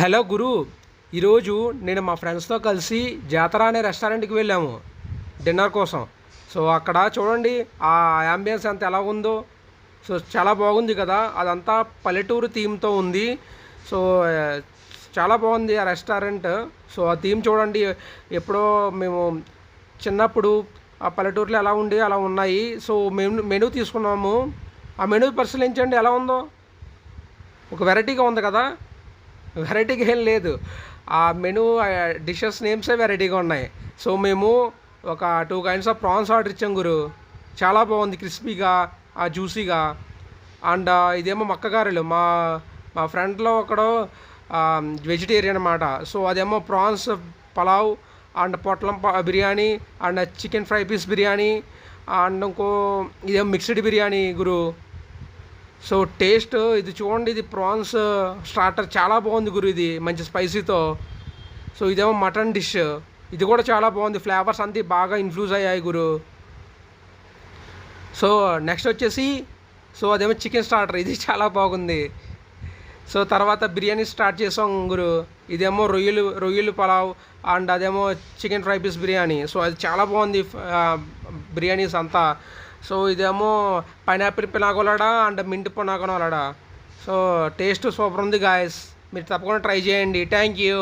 Hello గురు ఈరోజు నేను మా ఫ్రెండ్స్తో కలిసి జాతర అనే రెస్టారెంట్కి వెళ్ళాము డిన్నర్ కోసం. సో అక్కడ చూడండి ఆ యాంబియన్స్ అంత ఎలా ఉందో. సో చాలా బాగుంది కదా అదంతా పల్లెటూరు థీమ్తో ఉంది. సో చాలా బాగుంది ఆ రెస్టారెంట్. సో ఆ థీమ్ చూడండి ఎప్పుడో మేము చిన్నప్పుడు ఆ పల్లెటూరులో ఎలా ఉండి అలా ఉన్నాయి. సో మెనూ మెనూ తీసుకున్నాము. ఆ మెనూ పరిశీలించండి ఎలా ఉందో. ఒక వెరైటీగా ఉంది కదా. వెరైటీగా ఏం లేదు. ఆ మెనూ డిషెస్ నేమ్సే వెరైటీగా ఉన్నాయి. సో మేము ఒక two kinds of prawns order ఇచ్చాం గురు. చాలా బాగుంది క్రిస్పీగా ఆ జ్యూసీగా. అండ్ ఇదేమో మక్కగారెలు మా మా ఫ్రెండ్లో ఒకడు వెజిటేరియన్ అనమాట సో అదేమో ప్రాన్స్ పలావ్ అండ్ పొట్లం biryani and chicken fry piece biryani and ఇంకో ఇదేమో మిక్స్డ్ బిర్యానీ గురు. సో టేస్ట్ ఇది చూడండి ఇది ప్రాన్స్ స్టార్టర్ చాలా బాగుంది గురు ఇది మంచి స్పైసీతో. సో ఇదేమో మటన్ డిష్. ఇది కూడా చాలా బాగుంది ఫ్లేవర్స్ అంతా బాగా ఇన్ఫ్లూజ్ అయ్యాయి గురు. సో నెక్స్ట్ వచ్చేసి సో అదేమో చికెన్ స్టార్టర్ ఇది చాలా బాగుంది. సో తర్వాత బిర్యానీ స్టార్ట్ చేసాం గురు ఇదేమో రొయ్యలు రొయ్యలు పలావ్ అండ్ అదేమో chicken fry piece biryani. So అది చాలా బాగుంది బిర్యానీస్ అంతా. సో ఇదేమో pineapple pina colada and mint pina colada so taste super ఉంది గాయస్ మీరు తప్పకుండా ట్రై చేయండి. Thank you